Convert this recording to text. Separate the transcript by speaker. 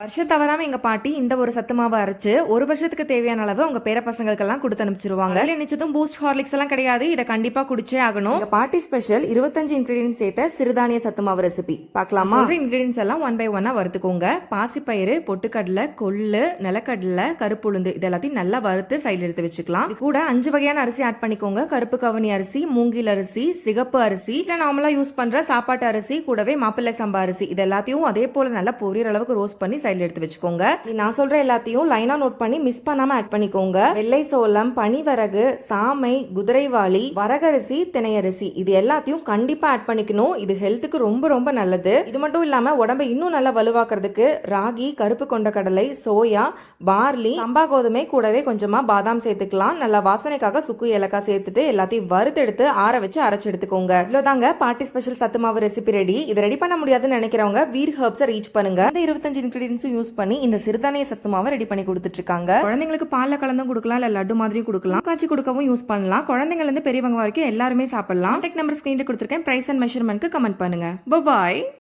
Speaker 1: வருஷம் தவறாம எங்க பாட்டி இந்த ஒரு சத்து மாவை அரைச்சு ஒரு வருஷத்துக்கு தேவையான அளவு அவங்க பேர பசங்களுக்கெல்லாம் கொடுத்து அனுப்பிச்சிருவாங்க. நிச்சயத்தும் பூஸ்ட் ஹார்லிக்ஸ் எல்லாம் கிடையாது. இதை கண்டிப்பா குடிச்சே ஆகணும். எங்க பாட்டி ஸ்பெஷல் இருபத்தஞ்சு இன்கிரீடியன்ஸ் சேர்த்த சிறுதானிய சத்து மாவு ரெசிபி பார்க்கலாமா? இன்கிரீடியன்ஸ் எல்லாம் ஒன் பை ஒன்னா வறுத்துக்கோங்க. பாசிப்பயிறு பொட்டுக்கடலை கொள்ளு நிலக்கடலை கருப்புளுந்து இது எல்லாத்தையும் நல்லா வறுத்து சைடுல எடுத்து வச்சுக்கலாம். இது கூட அஞ்சு வகையான அரிசி ஆட் பண்ணிக்கோங்க. கருப்பு கவனி அரிசி மூங்கில் அரிசி சிகப்பு அரிசி. இல்ல நார்மலா யூஸ் பண்ற சாப்பாட்டு அரிசி கூடவே மாப்பிள்ளை சம்பா அரிசி. இது எல்லாத்தையும் அதே போல நல்லா பொரியற அளவுக்கு ரோஸ்ட் பண்ணி சைடில் எடுத்து வச்சுக்கோங்க. நான் சொல்கிற எல்லாத்தையும் லைனாக நோட் பண்ணி மிஸ் பண்ணாமல் ஆட் பண்ணிக்கோங்க. வெள்ளை சோளம் பனிவரகு சாமை குதிரைவாளி வரகரிசி திணையரிசி. இது எல்லாத்தையும் கண்டிப்பாக ஆட் பண்ணிக்கணும். இது ஹெல்த்துக்கு ரொம்ப ரொம்ப நல்லது. இது மட்டும் இல்லாமல் உடம்பை இன்னும் நல்லா வலுவாக்குறதுக்கு ராகி கருப்பு கொண்ட கடலை சோயா பார்லி சம்பா கோதுமை கூடவே கொஞ்சமாக பாதாம் சேர்த்துக்கலாம். நல்லா வாசனைக்காக சுக்கு ஏலக்காய் சேர்த்துட்டு எல்லாத்தையும் வறுத்தெடுத்து ஆற வச்சு அரைச்சி எடுத்துக்கோங்க. இவ்வளோதாங்க பாட்டி ஸ்பெஷல் சத்து மாவு ரெசிபி ரெடி இதை ரெடி பண்ண முடியாதுன்னு நினைக்கிறவங்க வீர் ஹர்ப்ஸை ரீச் பண்ணுங்க. இந்த இருபத்தஞ்சு இன்கிரீடியன்ஸும் யூஸ் பண்ணி இந்த சிறுதானிய சத்து மாவை ரெடி பண்ணி கொடுத்துட்ருக்காங்க. குழந்தைங்களுக்கு பால்ல கலந்தும் கொடுக்கலாம் இல்ல லட்டு மாதிரியும் கொடுக்கலாம். காய்ச்சி கொடுக்கவும் யூஸ் பண்ணலாம். குழந்தைங்கள்ல இருந்து பெரியவங்க வரைக்கும் எல்லாருமே சாப்பிடலாம். டெக் நம்பர் ஸ்கிரீன்ல கொடுத்துருக்கேன். பிரைஸ் அண்ட் மெஷர்மெண்ட்க்கு கமெண்ட் பண்ணுங்க. பாய்